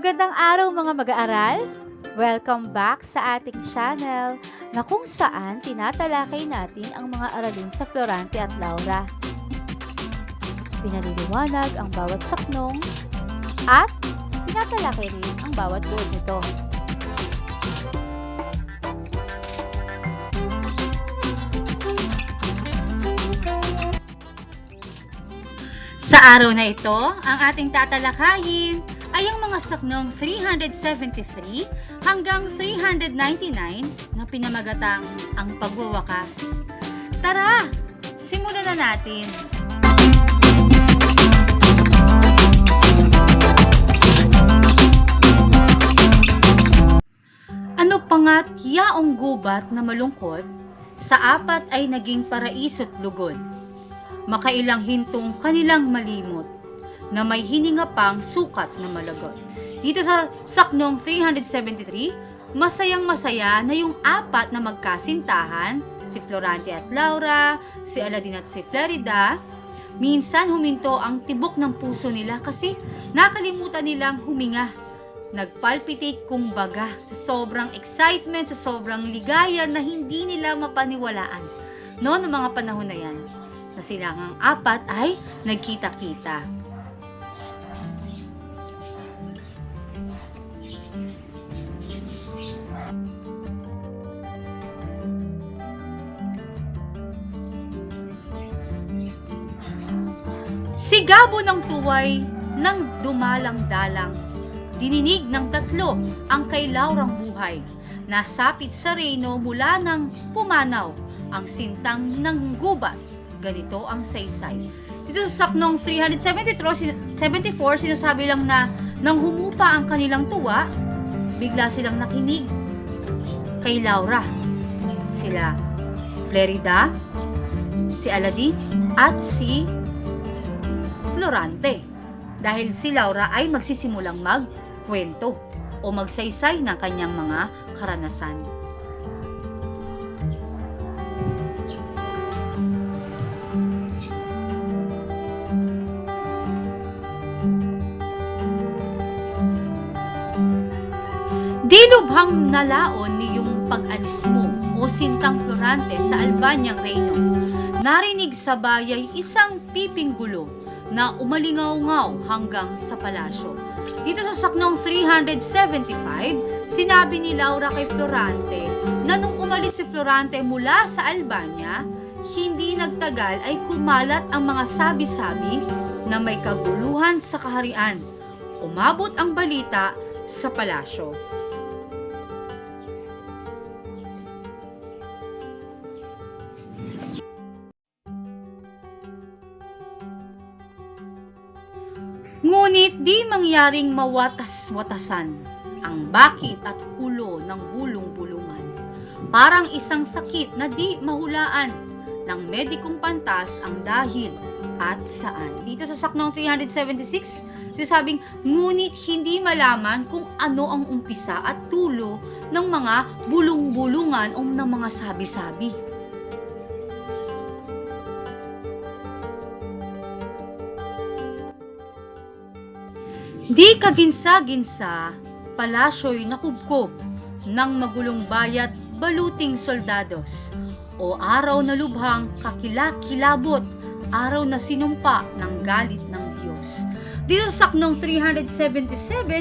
Magandang araw mga mag-aaral! Welcome back sa ating channel na kung saan tinatalakay natin ang mga aralin sa Florante at Laura. Pinaliliwanag ang bawat saknong at tinatalakay rin ang bawat buod nito. Sa araw na ito, ang ating tatalakayin ay ang mga saknong 373 hanggang 399 na pinamagatang ang pagwawakas. Tara, simulan na natin. Ano pa nga't yaong gubat na malungkot, sa apat ay naging paraiso't lugod. Makailang hintong kanilang malimot, na may hininga pang sukat na malagot. Dito sa saknong 373, masayang masaya na yung apat na magkasintahan, si Florante at Laura, si Aladin at si Florida, minsan huminto ang tibok ng puso nila kasi nakalimutan nilang huminga. Nagpalpitate kumbaga sa sobrang excitement, sa sobrang ligaya na hindi nila mapaniwalaan. Noon ng mga panahon na yan, na silangang apat ay nagkita-kita. Sigabo ng tuway ng dumalang-dalang. Dininig ng tatlo ang kay Laurang buhay. Nasapit sa reyno mula ng pumanaw ang sintang ng gubat. Ganito ang saysay. Dito sa saknong 373, 74, sinasabi lang na nang humupa ang kanilang tuwa, bigla silang nakinig kay Laura. Sila Flerida, si Aladdin, at si Florante. Dahil si Laura ay magsisimulang magkwento o magsaysay ng kanyang mga karanasan. Di lubhang nalaon niyong pag-alis mo o sintang Florante sa Albanyang Reino. Narinig sa bayay isang piping gulo na umalingaw-ngaw hanggang sa palasyo. Dito sa saknong 375, sinabi ni Laura kay Florante na nung umalis si Florante mula sa Albania, hindi nagtagal ay kumalat ang mga sabi-sabi na may kaguluhan sa kaharian. Umabot ang balita sa palasyo. Ngunit di mangyaring mawatas-watasan ang bakit at hulo ng bulong-bulungan. Parang isang sakit na di mahulaan ng medikong pantas ang dahil at saan. Dito sa saknong 376, sisabing ngunit hindi malaman kung ano ang umpisa at tulo ng mga bulong-bulungan o ng mga sabi-sabi. Di kaginsa-ginsa, palasyo'y nakubkob ng magulong bayat baluting soldados o araw na lubhang kakilakilabot, araw na sinumpa ng galit ng Diyos. Dito sa saknong 377,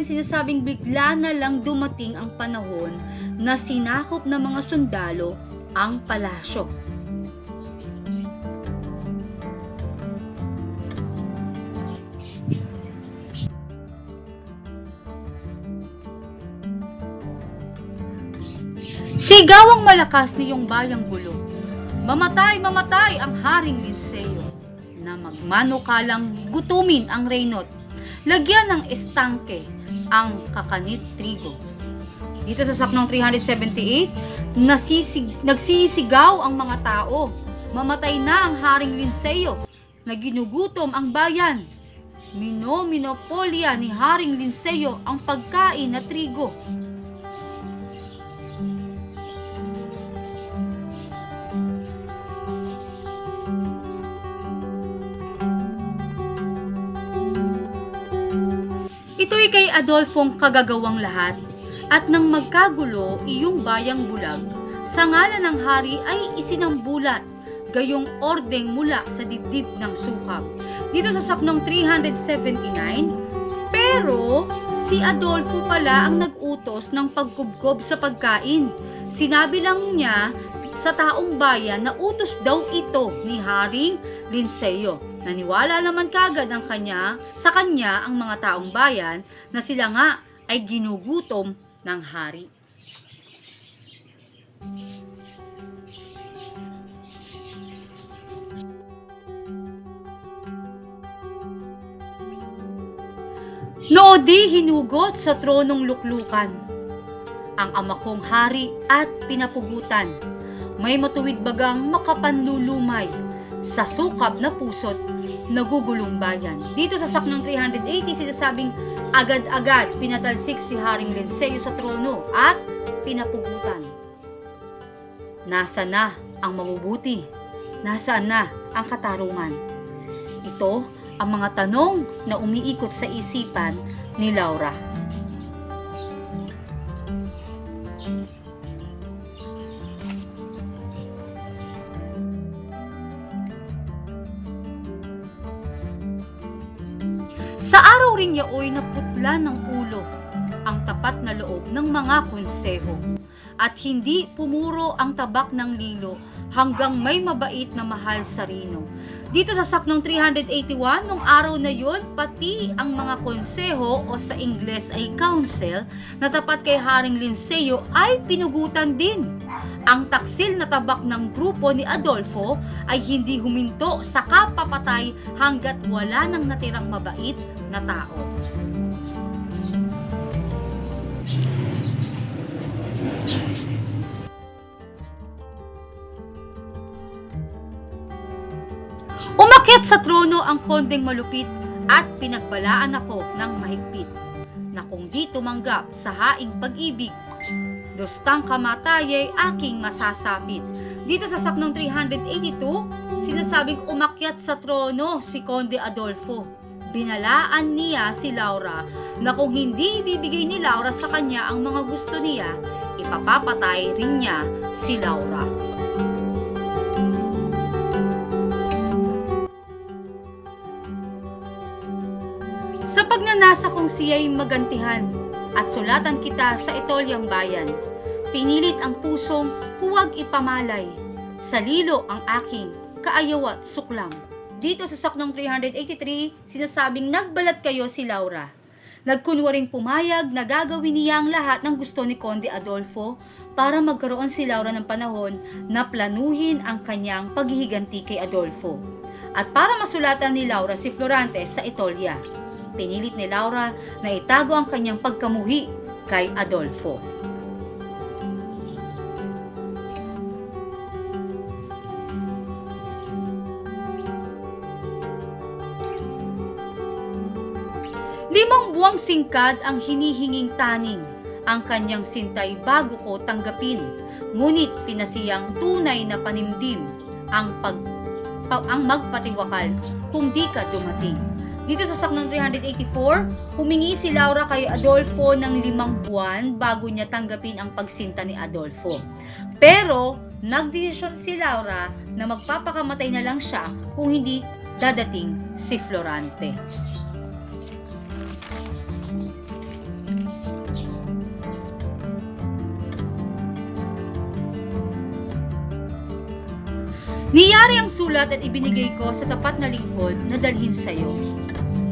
sinasabing bigla na lang dumating ang panahon na sinakop ng mga sundalo ang palasyo. Sigawang malakas niyong bayang gulong. Mamatay, mamatay ang haring Linseo na magmanukalang gutumin ang reynot. Lagyan ng estangke ang kakanit trigo. Dito sa saknong 378, nasisig, nagsisigaw ang mga tao. Mamatay na ang haring Linseo na ginugutom ang bayan. Mino-minopolya ni Haring Linseo ang pagkain na trigo. Kay Adolfong kagagawang lahat at nang magkagulo iyong bayang bulag, sa ngalan ng hari ay isinambulat gayong ordeng mula sa dibdib ng sukab. Dito sa saknong 379, pero si Adolfo pala ang nag-utos ng pagkubkob sa pagkain. Sinabi lang niya sa taong bayan na utos daw ito ni Haring Linseo. Naniwala naman kagad ang kanya, sa kanya ang mga taong bayan na sila nga ay ginugutom ng hari. Noodi hinugot sa tronong luklukan ang ama kong hari at pinapugutan. May matuwid bagang makapanlulumay sa sukab na puso't nagugulong bayan. Dito sa saknang 380, sinasabing agad-agad pinatalsik si Haring Linseo sa trono at pinapugutan. Nasa na ang mabubuti? Nasaan na ang katarungan? Ito ang mga tanong na umiikot sa isipan ni Laura. Yaoy naputla ng ulo ang tapat na loob ng mga konseho at hindi pumuro ang tabak ng lilo hanggang may mabait na mahal sa rino. Dito sa saknong 381, nung araw na yon, pati ang mga konseho o sa Ingles ay council na tapat kay Haring Linseo ay pinugutan din. Ang taksil na tabak ng grupo ni Adolfo ay hindi huminto sa kapapatay hanggat wala nang natirang mabait na tao. Umakyat sa trono ang kondeng malupit at pinagbalaan ako ng mahigpit na kung di tumanggap sa haing pag-ibig, dostang kamatayay aking masasapit. Dito sa saknong 382, sinasabing umakyat sa trono si Conde Adolfo. Binalaan niya si Laura na kung hindi ibibigay ni Laura sa kanya ang mga gusto niya, ipapapatay rin niya si Laura. Sa pagnanasa kong siya'y magantihan at sulatan kita sa itolyang bayan, pinilit ang pusong huwag ipamalay. Sa lilo ang aking kaayawat suklam. Dito sa saknong 383, sinasabing nagbalat kayo si Laura. Nagkunwaring pumayag na gagawin niya ang lahat ng gusto ni Conde Adolfo para magkaroon si Laura ng panahon na planuhin ang kanyang paghihiganti kay Adolfo. At para masulatan ni Laura si Florante sa Etolia. Pinilit ni Laura na itago ang kanyang pagkamuhi kay Adolfo. Buwang singkad ang hinihinging taning ang kanyang sintay bago ko tanggapin. Ngunit pinasiyang tunay na panimdim ang pag pa, ang magpatiwakal kung di ka dumating. Dito sa saknang 384, humingi si Laura kay Adolfo ng limang buwan bago niya tanggapin ang pagsinta ni Adolfo. Pero, nagdesisyon si Laura na magpapakamatay na lang siya kung hindi dadating si Florante. Niyari ang sulat at ibinigay ko sa tapat na lingkod na dalhin sa iyo.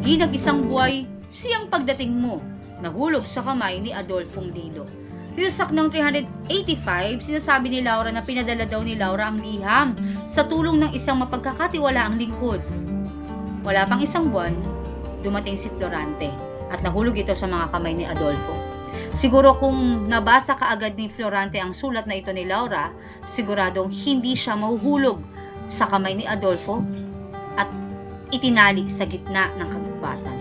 Di nag-isang buhay siyang pagdating mo, nahulog sa kamay ni Adolfong Lilo. Tilsak ng 385, sinasabi ni Laura na pinadala daw ni Laura ang liham sa tulong ng isang mapagkakatiwalaang lingkod. Wala pang isang buwan, dumating si Florante at nahulog ito sa mga kamay ni Adolfo. Siguro kung nabasa kaagad ni Florante ang sulat na ito ni Laura, siguradong hindi siya mahuhulog sa kamay ni Adolfo at itinali sa gitna ng kagubatan.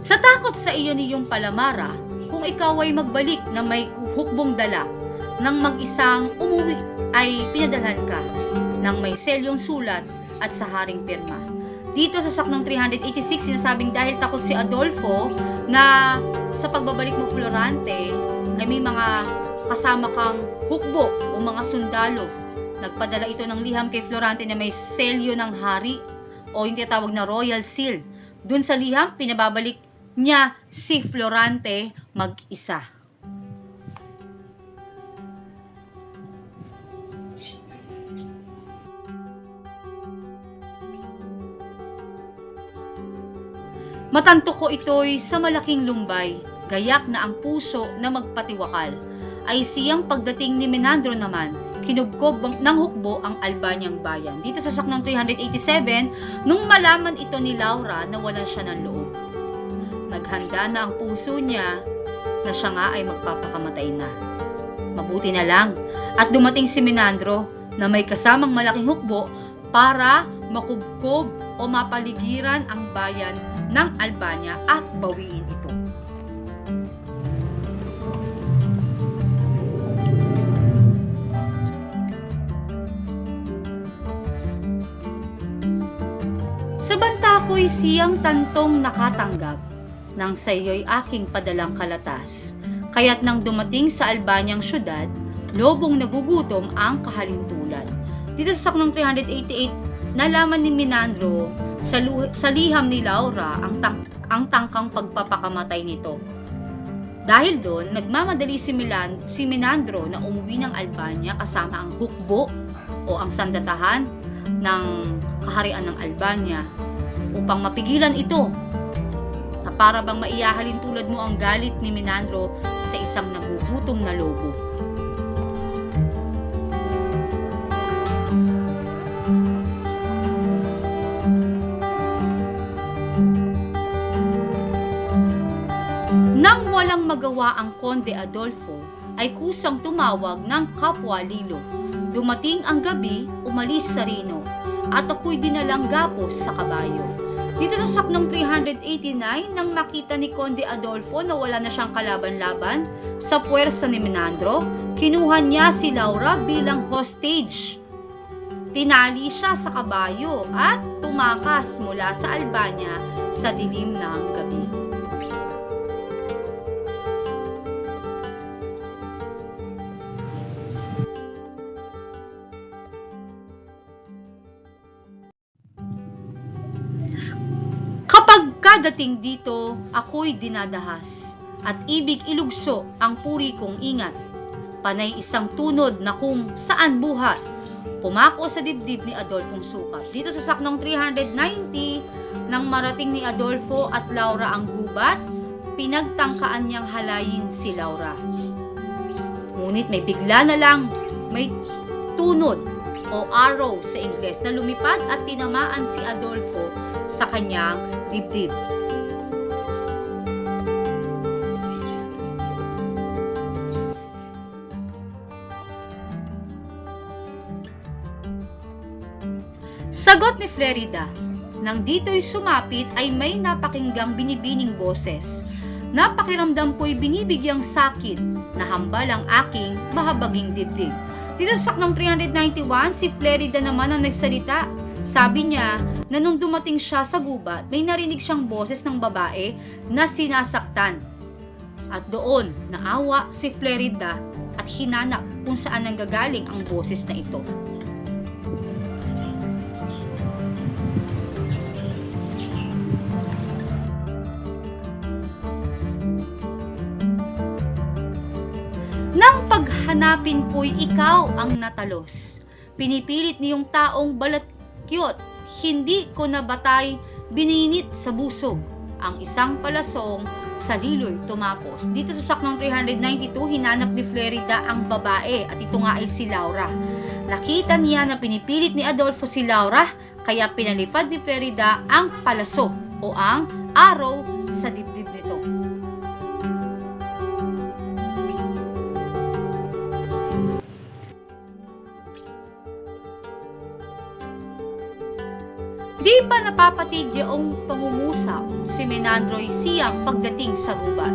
Sa takot sa iyo niyong palamara, kung ikaw ay magbalik na may hukbong dala, nang mag-isang umuwi ay pinadalhan ka ng may selyong sulat at sa haring pirma. Dito sa saknang 386, sinasabing dahil takot si Adolfo na sa pagbabalik mo Florante ay may mga kasama kang hukbo o mga sundalo. Nagpadala ito ng liham kay Florante na may selyo ng hari o yung tinatawag na royal seal. Dun sa liham, pinababalik niya si Florante mag-isa. Matanto ko ito'y sa malaking lumbay, gayak na ang puso na magpatiwakal. Ay siyang pagdating ni Menandro naman, kinubkob ng hukbo ang Albanyang bayan. Dito sa saknang 387, nung malaman ito ni Laura na walan siya ng loob. Naghanda na ang puso niya na siya nga ay magpapakamatay na. Mabuti na lang at dumating si Menandro na may kasamang malaking hukbo para makubkob o mapaligiran ang bayan ng Albania at bawiin ito. Sa banta ko'y siyang tantong nakatanggap nang sa iyo'y aking padalang kalatas. Kaya't nang dumating sa Albanyang syudad, lobong nagugutom ang kahalintulad. Dito sa saknong 388, nalaman ni Minandro sa, sa liham ni Laura ang, tang- ang tangkang pagpapakamatay nito. Dahil doon, nagmamadali si, Milan, si Minandro na umuwi ng Albania kasama ang hukbo o ang sandatahan ng kaharian ng Albania upang mapigilan ito na para bang maiyahalin tulad mo ang galit ni Minandro sa isang nagugutom na lobo. Walang magawa ang Konde Adolfo, ay kusang tumawag ng kapwa Lilo. Dumating ang gabi, umalis sa Rino, at ako'y dinalang gapos sa kabayo. Dito sa saknong 389, nang makita ni Conde Adolfo na wala na siyang kalaban-laban sa puwersa ni Menandro, kinuha niya si Laura bilang hostage. Tinali siya sa kabayo at tumakas mula sa Albania sa dilim ng gabi. Kapag kadating dito, ako'y dinadahas at ibig ilugso ang puri kong ingat. Panay isang tunod na kung saan buhat. Pumako sa dibdib ni Adolfong Sukat. Dito sa saknong 390, nang marating ni Adolfo at Laura ang gubat, pinagtangkaan niyang halayin si Laura. Ngunit may bigla na lang, may tunod o arrow sa Ingles na lumipad at tinamaan si Adolfo sa kanyang dibdib. Sagot ni Flerida, nang dito'y sumapit ay may napakinggang binibining boses. Napakiramdam ko'y binibigyang sakit na hambal ang aking mahabaging dibdib. Dito sa saknong 391, si Flerida naman ang nagsalita. Sabi niya na nung dumating siya sa gubat, may narinig siyang boses ng babae na sinasaktan. At doon, naawa si Flerida at hinanap kung saan nanggagaling ang boses na ito. Nang paghanapin ko'y ikaw ang natalos. Pinipilit niyong taong balakyot, hindi ko nabatay, bininit sa busog. Ang isang palasong sa liloy tumapos. Dito sa saknong 392, hinanap ni Flerida ang babae at ito nga ay si Laura. Nakita niya na pinipilit ni Adolfo si Laura, kaya pinalipad ni Flerida ang palaso o ang arrow sa dibdib nito. Pa napapatig yung pangungusap si Menandro'y siyang pagdating sa gubat.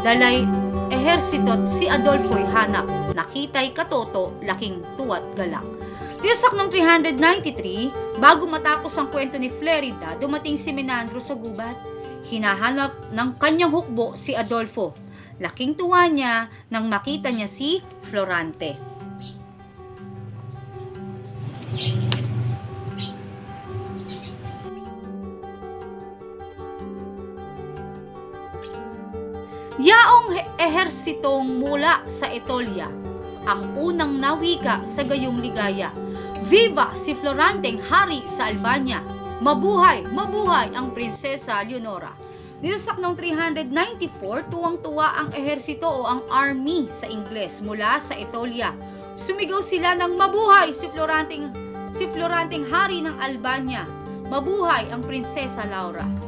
Dalay, ehersito't si Adolfo'y hanap. Nakita'y katoto, laking tuwat galak. Tiyasak ng 393, bago matapos ang kwento ni Flerida, dumating si Menandro sa gubat. Hinahanap ng kanyang hukbo si Adolfo. Laking tuwa niya nang makita niya si Florante. Yaong he- ehersitong mula sa Etolia, ang unang nawika sa gayong ligaya. Viva si Floranteng hari sa Albania! Mabuhay, mabuhay ang Prinsesa Leonora! Nilasak noong 394, tuwang-tuwa ang ehersito o ang army sa Ingles mula sa Etolia. Sumigaw sila ng mabuhay si Floranteng, si Floranteng hari ng Albania! Mabuhay ang Prinsesa Laura!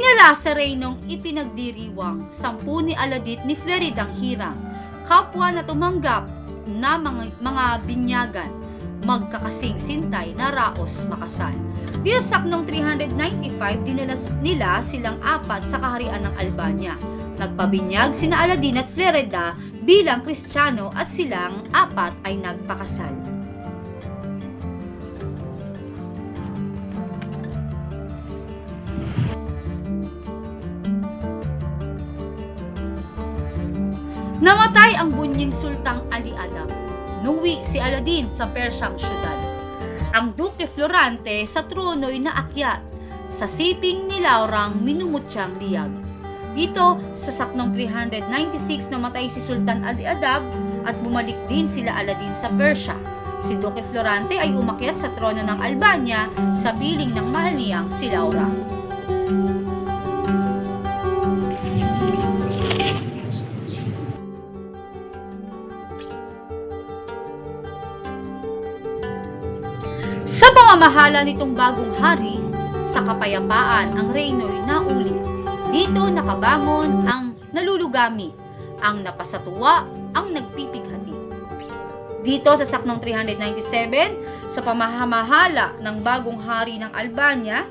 Dinala sa reynong ipinagdiriwang sampu ni Aladit ni Fleridang Hirang, kapwa na tumanggap na mga, mga binyagan, magkakasing sintay na raos makasal. Diyasak noong 395, dinala nila silang apat sa kaharian ng Albania. Nagpabinyag sina Aladin at Flerida bilang Kristiyano at silang apat ay nagpakasal. Namatay ang bunying sultang Ali Adam. Nuwi si Aladin sa Persyang syudad. Ang Duke Florante sa trono'y naakyat. Sa siping ni Laurang minumutyang liyag. Dito, sa saknong 396 namatay si Sultan Ali Adab at bumalik din sila Aladin sa Persya. Si Duke Florante ay umakyat sa trono ng Albania sa piling ng mahal niyang si Laura. Pamamahala nitong bagong hari, sa kapayapaan ang reyno'y naulit. Dito nakabangon ang nalulugami, ang napasatuwa, ang nagpipighati. Dito sa saknong 397, sa pamamahala ng bagong hari ng Albania,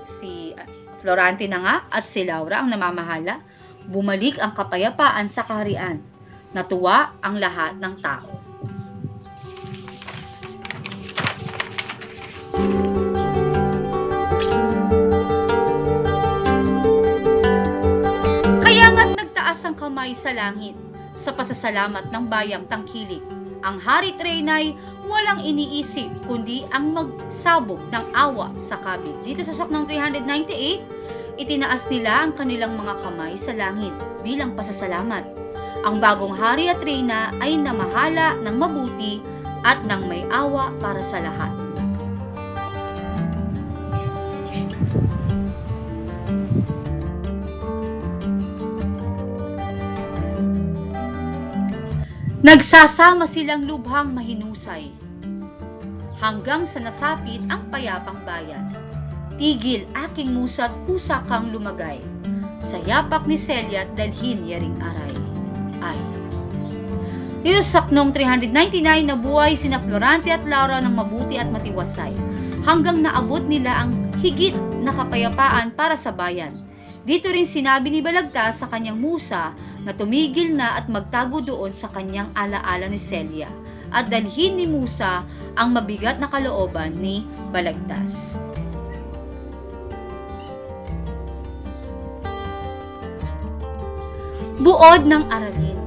si Florante na nga at si Laura ang namamahala, bumalik ang kapayapaan sa kaharian. Natuwa ang lahat ng tao. Kamay sa langit sa pasasalamat ng bayang tangkilik. Ang hari Trenay walang iniisip kundi ang magsabog ng awa sa kabig. Dito sa saknong 398, itinaas nila ang kanilang mga kamay sa langit bilang pasasalamat. Ang bagong hari at reyna ay namahala ng mabuti at ng may awa para sa lahat. Nagsasama silang lubhang mahinusay hanggang sa nasapit ang payapang bayan. Tigil aking musa't kusa kang lumagay. Sa yapak ni Celia at dalhin yaring aray. Ay. Dito sa saknong 399 na buhay sina Florante at Laura ng mabuti at matiwasay hanggang naabot nila ang higit na kapayapaan para sa bayan. Dito rin sinabi ni Balagtas sa kanyang musa na tumigil na at magtago doon sa kanyang alaala ni Celia at dalhin ni Musa ang mabigat na kalooban ni Balagtas. Buod ng Aralin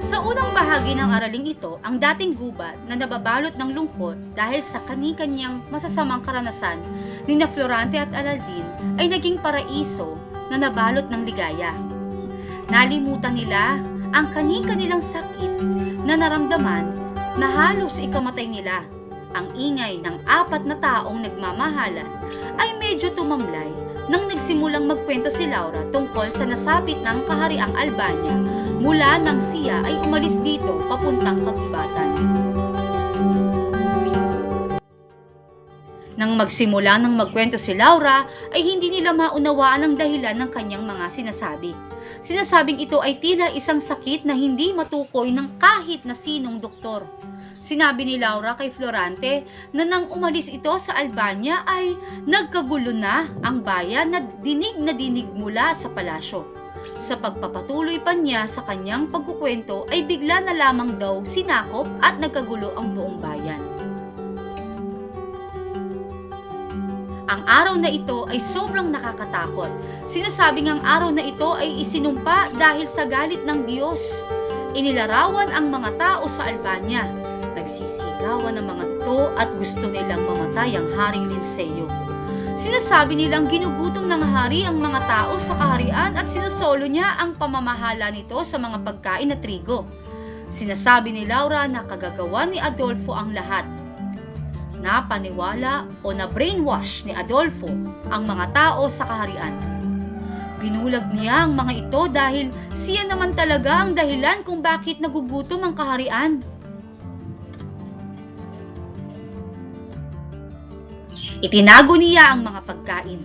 Sa unang bahagi ng araling ito, ang dating gubat na nababalot ng lungkot dahil sa kani-kanyang masasamang karanasan ni na Florante at Alaldin ay naging paraiso na nabalot ng ligaya. Nalimutan nila ang kani-kanilang sakit na naramdaman na halos ikamatay nila. Ang ingay ng apat na taong nagmamahalan ay medyo tumamlay nang nagsimulang magkwento si Laura tungkol sa nasapit ng kahariang Albania mula nang siya ay umalis dito papuntang kagubatan. Magsimula ng magkwento si Laura, ay hindi nila maunawaan ang dahilan ng kanyang mga sinasabi. Sinasabing ito ay tila isang sakit na hindi matukoy ng kahit na sinong doktor. Sinabi ni Laura kay Florante na nang umalis ito sa Albania ay nagkagulo na ang bayan na dinig na dinig mula sa palasyo. Sa pagpapatuloy pa niya sa kanyang pagkukwento ay bigla na lamang daw sinakop at nagkagulo ang buong bayan. Ang araw na ito ay sobrang nakakatakot. Sinasabing ang araw na ito ay isinumpa dahil sa galit ng Diyos. Inilarawan ang mga tao sa Albania. Nagsisigawan ang mga ito at gusto nilang mamatay ang Haring Linseo. Sinasabi nilang ginugutom ng hari ang mga tao sa kaharian at sinusolo niya ang pamamahala nito sa mga pagkain na trigo. Sinasabi ni Laura na kagagawa ni Adolfo ang lahat na paniwala o na brainwash ni Adolfo ang mga tao sa kaharian. Binulag niya ang mga ito dahil siya naman talaga ang dahilan kung bakit nagugutom ang kaharian. Itinago niya ang mga pagkain.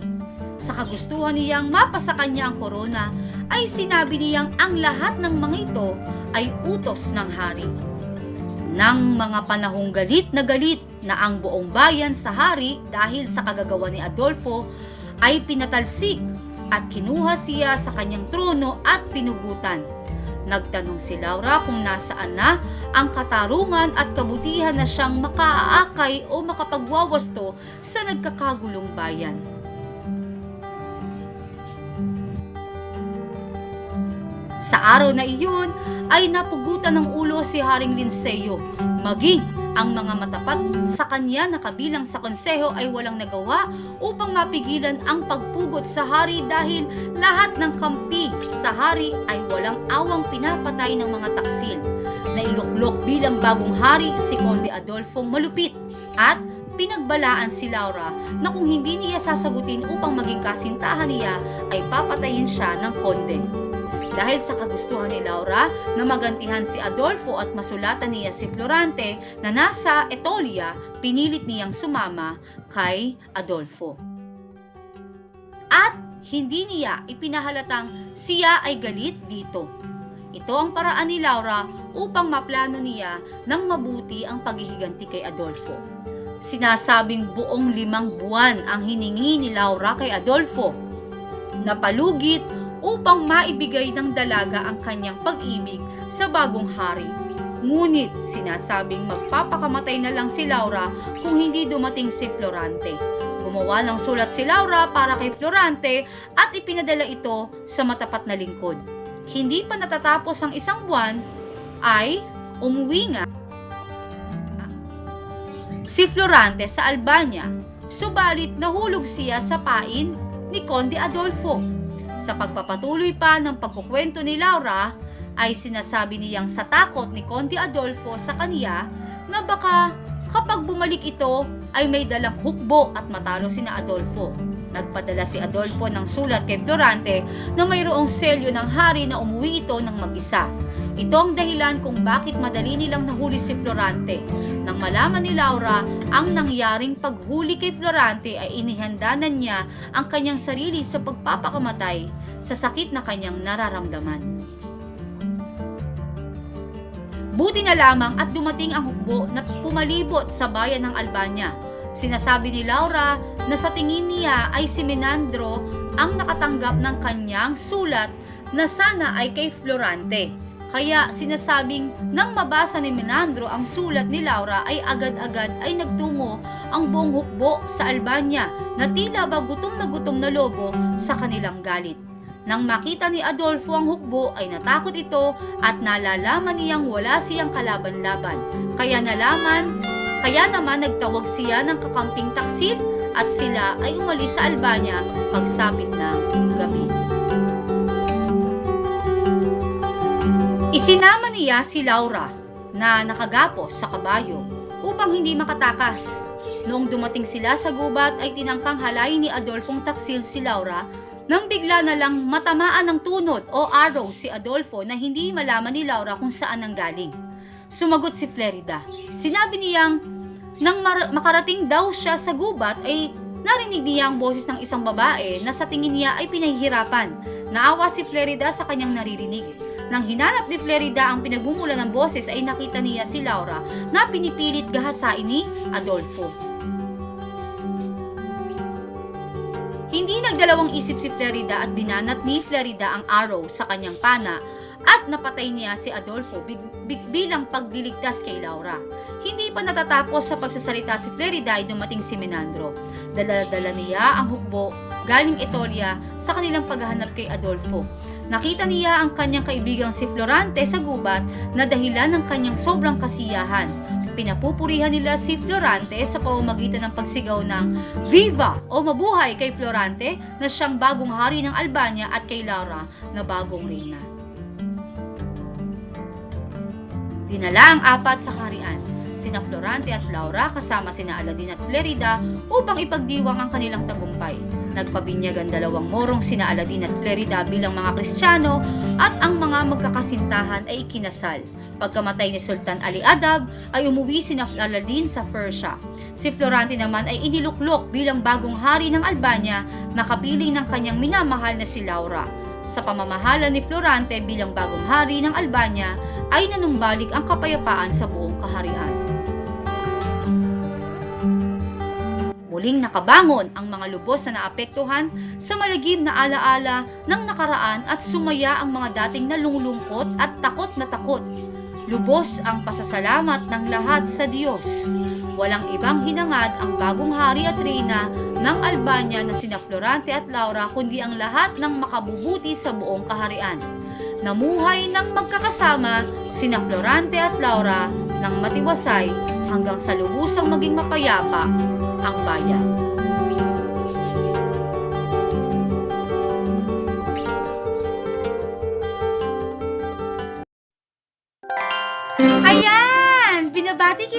Sa kagustuhan niyang mapasa kanya ang korona, ay sinabi niyang ang lahat ng mga ito ay utos ng hari. Nang mga panahong galit na galit na ang buong bayan sa hari dahil sa kagagawa ni Adolfo ay pinatalsik at kinuha siya sa kanyang trono at pinugutan. Nagtanong si Laura kung nasaan na ang katarungan at kabutihan na siyang makaaakay o makapagwawasto sa nagkakagulong bayan. Sa araw na iyon ay napugutan ng ulo si Haring Linseo, maging ang mga matapat sa kanya na kabilang sa konseho ay walang nagawa upang mapigilan ang pagpugot sa hari dahil lahat ng kampi sa hari ay walang awang pinapatay ng mga taksil. Nailuklok bilang bagong hari si Conde Adolfo malupit at pinagbalaan si Laura na kung hindi niya sasagutin upang maging kasintahan niya ay papatayin siya ng konde. Dahil sa kagustuhan ni Laura na magantihan si Adolfo at masulatan niya si Florante na nasa Etolia, pinilit niyang sumama kay Adolfo. At hindi niya ipinahalatang siya ay galit dito. Ito ang paraan ni Laura upang maplano niya ng mabuti ang paghihiganti kay Adolfo. Sinasabing buong limang buwan ang hiningi ni Laura kay Adolfo. Napalugit upang maibigay ng dalaga ang kanyang pag-ibig sa bagong hari. Ngunit sinasabing magpapakamatay na lang si Laura kung hindi dumating si Florante. Gumawa ng sulat si Laura para kay Florante at ipinadala ito sa matapat na lingkod. Hindi pa natatapos ang isang buwan ay umuwi nga si Florante sa Albania. Subalit nahulog siya sa pain ni Conde Adolfo sa pagpapatuloy pa ng pagkukwento ni Laura, ay sinasabi niyang sa takot ni Conde Adolfo sa kaniya na baka kapag bumalik ito ay may dalang hukbo at matalo sina Adolfo. Nagpadala si Adolfo ng sulat kay Florante na mayroong selyo ng hari na umuwi ito ng mag-isa. Ito ang dahilan kung bakit madali nilang nahuli si Florante. Nang malaman ni Laura ang nangyaring paghuli kay Florante ay inihanda na niya ang kanyang sarili sa pagpapakamatay sa sakit na kanyang nararamdaman. Buti na lamang at dumating ang hukbo na pumalibot sa bayan ng Albania Sinasabi ni Laura na sa tingin niya ay si Menandro ang nakatanggap ng kanyang sulat na sana ay kay Florante. Kaya sinasabing nang mabasa ni Menandro ang sulat ni Laura ay agad-agad ay nagtungo ang buong hukbo sa Albania na tila ba gutom na gutom na lobo sa kanilang galit. Nang makita ni Adolfo ang hukbo ay natakot ito at nalalaman niyang wala siyang kalaban-laban. Kaya nalaman kaya naman nagtawag siya ng kakamping taksil at sila ay umalis sa Albania pagsapit ng gabi. Isinama niya si Laura na nakagapos sa kabayo upang hindi makatakas. Noong dumating sila sa gubat ay tinangkang halayin ni Adolfong taksil si Laura nang bigla na lang matamaan ng tunod o arrow si Adolfo na hindi malaman ni Laura kung saan ang galing. Sumagot si Flerida. Sinabi niyang nang makarating daw siya sa gubat ay narinig niya ang boses ng isang babae na sa tingin niya ay pinahihirapan. Naawa si Flerida sa kanyang naririnig. Nang hinanap ni Flerida ang pinagmumula ng boses ay nakita niya si Laura na pinipilit gahasain ni Adolfo. Hindi nagdalawang isip si Flerida at binanat ni Flerida ang arrow sa kanyang pana at napatay niya si Adolfo big- big- bilang pagliligtas kay Laura. Hindi pa natatapos sa pagsasalita si Flerida ay dumating si Menandro. Dala-dala niya ang hukbo galing Etolia sa kanilang paghahanap kay Adolfo. Nakita niya ang kanyang kaibigang si Florante sa gubat na dahilan ng kanyang sobrang kasiyahan. Pinapupurihan nila si Florante sa pamamagitan ng pagsigaw ng Viva o Mabuhay kay Florante na siyang bagong hari ng Albania at kay Laura na bagong reyna. Dinala ang apat sa kaharian, sina Florante at Laura kasama sina Aladin at Flerida upang ipagdiwang ang kanilang tagumpay. Nagpabinyag ang dalawang morong sina Aladin at Flerida bilang mga Kristiyano at ang mga magkakasintahan ay ikinasal. Pagkamatay ni Sultan Ali Adab ay umuwi sina Aladin sa Persia. Si Florante naman ay iniluklok bilang bagong hari ng Albania na kapiling ng kanyang minamahal na si Laura. Sa pamamahala ni Florante bilang bagong hari ng Albania ay nanumbalik ang kapayapaan sa buong kaharian. Muling nakabangon ang mga lubos na naapektuhan sa malagim na alaala ng nakaraan at sumaya ang mga dating nalulungkot at takot na takot. Lubos ang pasasalamat ng lahat sa Diyos. Walang ibang hinangad ang bagong hari at reyna ng Albania na sina Florante at Laura kundi ang lahat ng makabubuti sa buong kaharian. Namuhay ng magkakasama sina Florante at Laura ng matiwasay hanggang sa lubusang maging mapayapa ang bayan.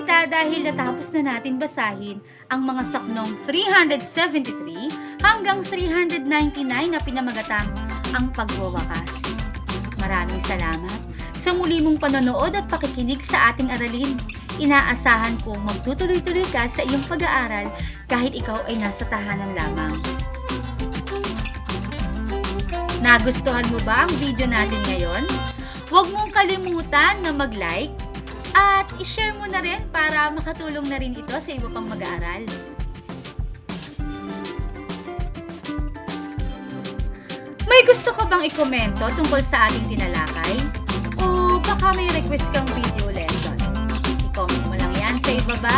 Kita dahil natapos na natin basahin ang mga saknong 373 hanggang 399 na pinamagatang ang pagwawakas. Maraming salamat sa muli mong panonood at pakikinig sa ating aralin. Inaasahan kong magtutuloy-tuloy ka sa iyong pag-aaral kahit ikaw ay nasa tahanan lamang. Nagustuhan mo ba ang video natin ngayon? Huwag mong kalimutan na mag-like at i-share mo na rin para makatulong na rin ito sa iba pang mag-aaral. May gusto ka bang ikomento tungkol sa ating tinalakay? O baka may request kang video lesson? I-comment mo lang yan sa ibaba.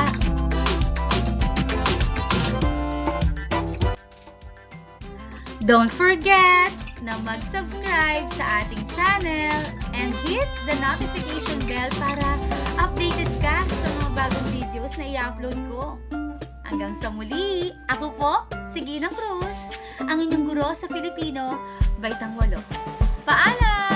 Don't forget na mag-subscribe sa ating channel and hit the notification bell para updated ka sa mga bagong videos na i-upload ko. Hanggang sa muli, ako po, si Ginang Cruz, ang inyong guro sa Filipino, Baitang Walo. Paalam!